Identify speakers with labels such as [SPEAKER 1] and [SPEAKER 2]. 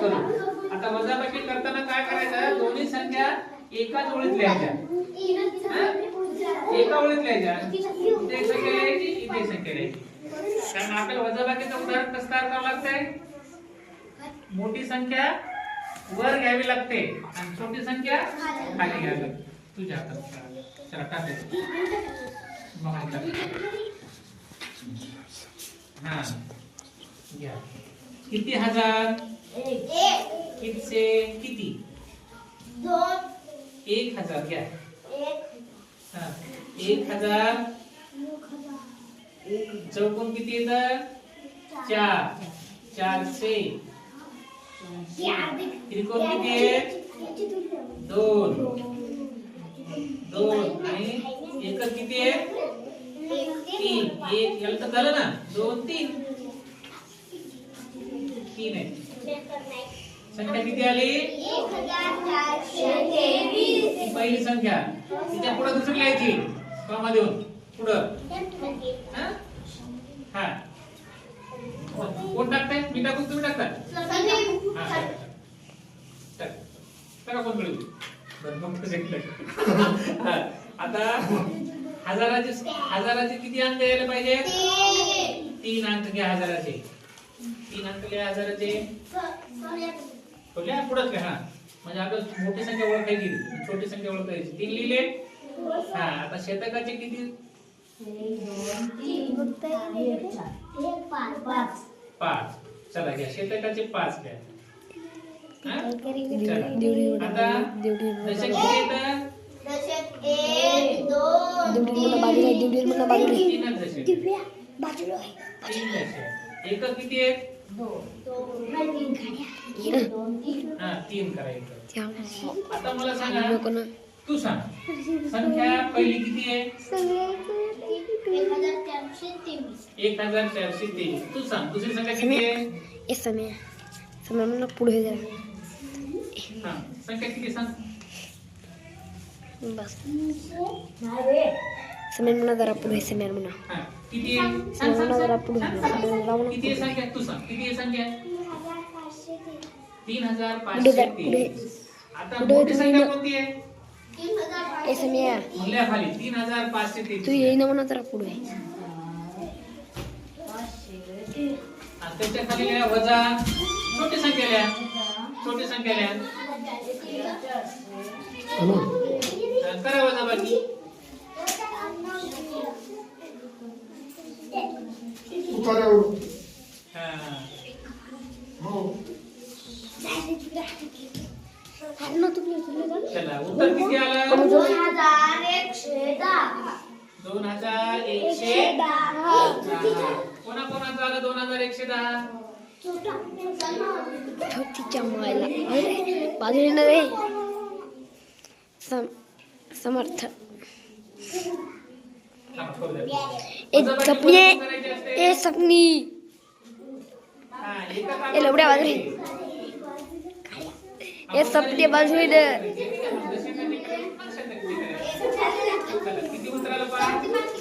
[SPEAKER 1] करू. आता वजाबाकी करताना काय करायचं? दोन्ही संख्या एकाच ओळीत लिहायच्या. एका ओळीत लिहायच्या. इथे एक संख्या लिहायची इथे संख्या लिहायची. कारण आपल्याला वजाबाकीचं उदाहरण कसं तयार करावं लागतंय? मोठी संख्या वर घ्यावी लागते आणि छोटी संख्या खाली घ्यावी लागते. तुझ्या हातात चला टाकायचं मग हा. घ्या. किती हजार? कितचे किती? एक हजार घ्या. हा. एक हजार. चौकोन किती येतं? चार. चारशे. त्रिकोण किती आहे? दोन. दोन. आणि एकक किती आहे? तीन. एक. याला तर झालं ना. दोन तीन. तीन आहे संख्या किती आली? पहिली संख्या. तिच्या पुढे दुसरी लिहायची. कॉमा देऊन. पुढं. हा? कोण टाकताय? मी टाकून तुम्ही टाकताय? टाका. कोण मिळू हा, आता हजाराचे हजाराचे किती अंक यायला पाहिजे तीन अंक घ्या हजाराचे. तीन अंक घ्या हजाराचे लिहा पुढंच लिहा हा. म्हणजे आपल्याला मोठी संख्या ओळखायची. छोटी संख्या ओळखायची. तीन लिहिले. हा आता शतकाचे किती? पाच. चला घ्या. शतकाचे पाच घ्या. हा? चला. आता दशक किती येतं तीनच दशक. तीन दशक. एकक किती आहेत हा तीन करायचं आता मला सांगा तू सांग संख्या पहिली किती आहे एक हजार चारशे तेवीस तू सांग दुसरी संख्या किती आहे
[SPEAKER 2] समय समय म्हणा पुढे जरा
[SPEAKER 1] हा संख्या किती सांग
[SPEAKER 2] बस समय म्हणा जरा पुढे समय म्हणा
[SPEAKER 1] हा किती आहे? सांग सांग
[SPEAKER 2] जरा
[SPEAKER 1] सांग.
[SPEAKER 2] पुढे
[SPEAKER 1] किती आहे संख्या? तू सांग. किती आहे संख्या? तीन हजार
[SPEAKER 2] पुढे
[SPEAKER 1] पाचशे
[SPEAKER 2] पुढे.
[SPEAKER 1] आता
[SPEAKER 2] पुढे
[SPEAKER 1] मोठी
[SPEAKER 2] तुम्ही
[SPEAKER 1] संख्या
[SPEAKER 2] न-
[SPEAKER 1] कोणती आहे?
[SPEAKER 2] ए समय
[SPEAKER 1] म्हणल्या खाली. तीन हजार पाचशे
[SPEAKER 2] तू
[SPEAKER 1] तेवीस
[SPEAKER 2] येईना म्हणा जरा पुढे.
[SPEAKER 1] आणि त्याच्याखाली लिहा वजा. छोटी संख्या लिहा. छोटी संख्या लिहा. करा वजा बाकी हा चला उत्तर किती आलं दोन हजार एकशे दहा. कोणा कोणाचं आलं दोन हजार एकशे दहा?
[SPEAKER 2] सम समर्थ. ए सपने? ए सपनी.
[SPEAKER 1] हा,
[SPEAKER 2] ए, लवड्या बाजूने. ए सपने बाजूने. Fatima